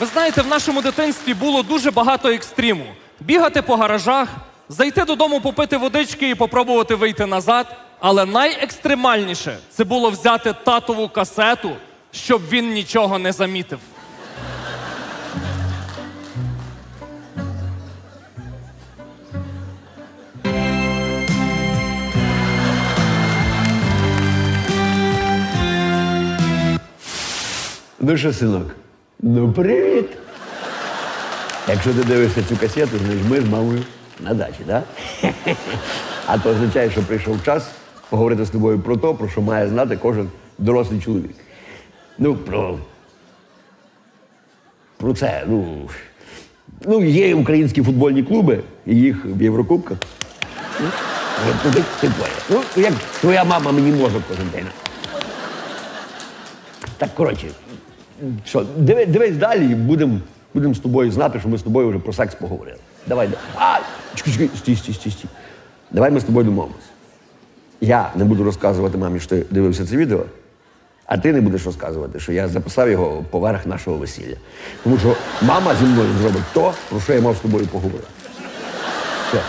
Ви знаєте, в нашому дитинстві було дуже багато екстриму: бігати по гаражах, зайти додому, попити водички і попробувати вийти назад. Але найекстремальніше це було взяти татову касету, щоб він нічого не замітив. Що, синок? Ну, привіт. Якщо ти дивишся цю касету, значить ми з мамою на дачі, так? А то означає, що прийшов час поговорити з тобою про те, про що має знати кожен дорослий чоловік. Ну, про. Про це. Ну, ну є українські футбольні клуби, і їх в Єврокубках. Ну, ти, ти. Ну, як твоя мама мені може кожен день. Так, коротше, що, диви, дивись далі і будемо будем з тобою знати, що ми з тобою вже про секс поговорили. Давай. да- А, чекай, чекай, стій, стій, стій, стій. Давай ми з тобою домовимося. Я не буду розказувати мамі, що ти дивився це відео, а ти не будеш розказувати, що я записав його поверх нашого весілля. Тому що мама зі мною зробить то, про що я мав з тобою поговорити. Все.